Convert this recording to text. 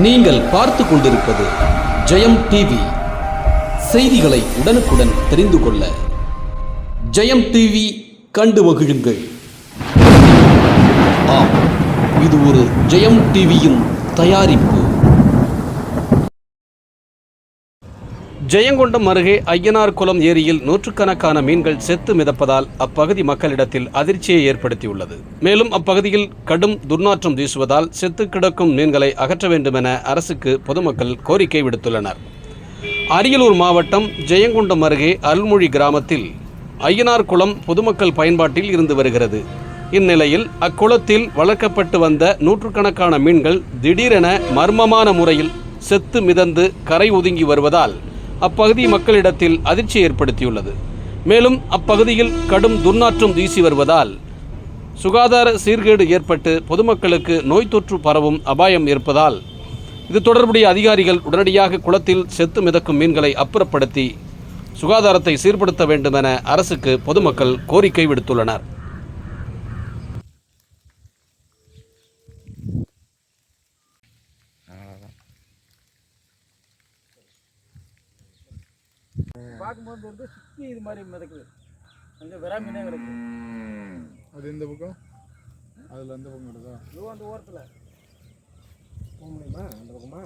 நீங்கள் பார்த்து கொண்டிருப்பது ஜெயம் டிவி செய்திகளை உடனுக்குடன் தெரிந்து கொள்ள ஜெயம் டிவி கண்டு மகிழுங்கள். ஆம் இது ஒரு ஜெயம் டிவியின் தயாரிப்பு. ஜெயங்கொண்டம் அருகே ஐயனார் குளம் ஏரியில் நூற்றுக்கணக்கான மீன்கள் செத்து மிதப்பதால் அப்பகுதி மக்களிடத்தில் அதிர்ச்சியை ஏற்படுத்தியுள்ளது. மேலும் அப்பகுதியில் கடும் துர்நாற்றம் வீசுவதால் செத்து கிடக்கும் மீன்களை அகற்ற வேண்டுமென அரசுக்கு பொதுமக்கள் கோரிக்கை விடுத்துள்ளனர். அரியலூர் மாவட்டம் ஜெயங்கொண்டம் அருகே அருள்மொழி கிராமத்தில் ஐயனார் குளம் பொதுமக்கள் பயன்பாட்டில் இருந்து வருகிறது. இந்நிலையில் அக்குளத்தில் வளர்க்கப்பட்டு வந்த நூற்றுக்கணக்கான மீன்கள் திடீரென மர்மமான முறையில் செத்து மிதந்து கரை ஒதுங்கி வருவதால் அப்பகுதி மக்களிடத்தில் அதிர்ச்சி ஏற்படுத்தியுள்ளது. மேலும் அப்பகுதியில் கடும் துர்நாற்றம் வீசி வருவதால் சுகாதார சீர்கேடு ஏற்பட்டு பொதுமக்களுக்கு நோய் தொற்று பரவும் அபாயம் இருப்பதால் இது தொடர்புடைய அதிகாரிகள் உடனடியாக குளத்தில் செத்து மிதக்கும் மீன்களை அப்புறப்படுத்தி சுகாதாரத்தை சீர்படுத்த வேண்டுமென அரசுக்கு பொதுமக்கள் கோரிக்கை விடுத்துள்ளனர். பார்க்கும்போது வந்து சுற்றி இது மாதிரி மிதக்குது. அங்கே விராமீனே கிடக்கு. அது எந்த பக்கம்? அதில் எந்த பக்கம் இருக்குதா இதுவும் அந்த ஓரத்தில். போக முடியுமா? அந்த பக்கமா?